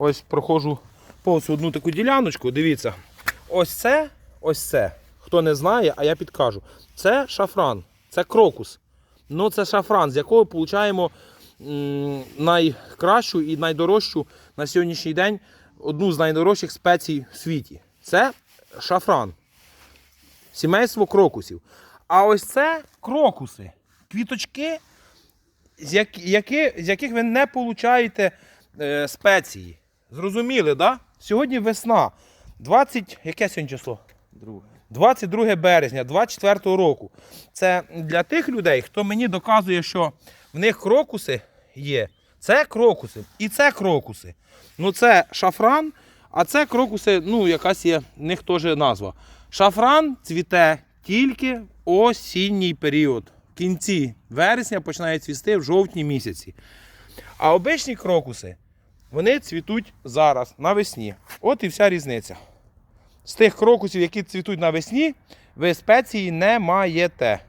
Ось проходжу повз одну таку діляночку. Дивіться. Ось це, ось це. Хто не знає, а я підкажу. Це шафран, це крокус. Ну, це шафран, з якого получаємо найкращу і найдорожчу на сьогоднішній день одну з найдорожчих спецій в світі. Це шафран. Сімейство крокусів. А ось це крокуси. Квіточки, з яких ви не получаєте е, спеції. Зрозуміли, так? Да? Сьогодні весна. 20, яке сьогодні число? 22 березня 24 року. Це для тих людей, хто мені доказує, що в них крокуси є. Це крокуси. І це крокуси. Ну, це шафран, а це крокуси, ну, якась є в них теж назва. Шафран цвіте тільки в осінній період. В кінці вересня починає цвісти в жовтні місяці. А обичні крокуси, вони цвітуть зараз, навесні. От і вся різниця. З тих крокусів, які цвітуть навесні, ви спеції не маєте.